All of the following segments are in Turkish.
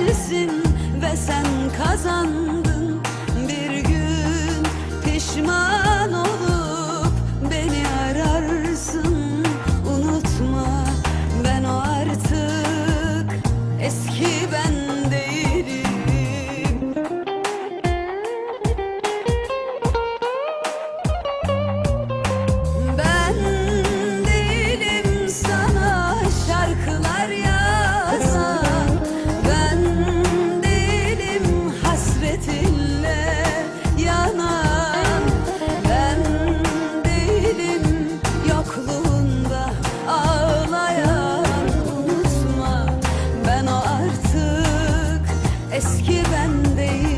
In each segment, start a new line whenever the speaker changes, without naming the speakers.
güzelsin ve sen kazandın. Bir gün pişman olup beni ararsın. Unutma ben o artık eski ben değilim. Ben değilim sana şarkılar yazan eski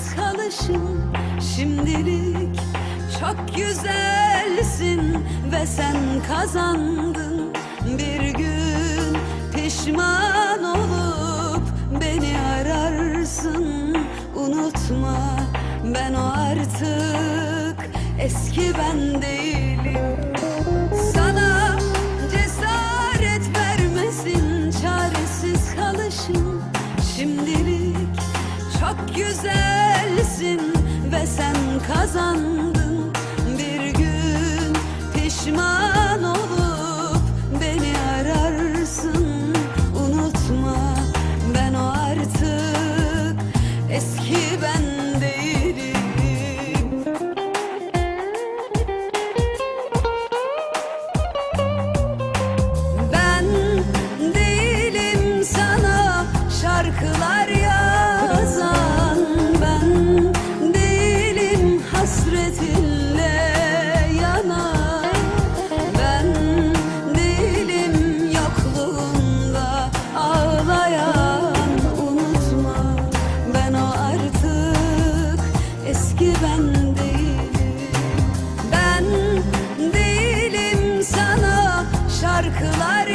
çaresiz kalışım Şimdilik. Çok güzelsin ve sen kazandın. Bir gün pişman olup beni ararsın. Unutma ben o artık eski ben değilim Çok güzelsin ve sen kazandın. Bir gün pişman olup beni ararsın. Unutma ben o artık eski ben değilim. Ben değilim sana şarkılar yaz. değilim. Ben değilim sana şarkılar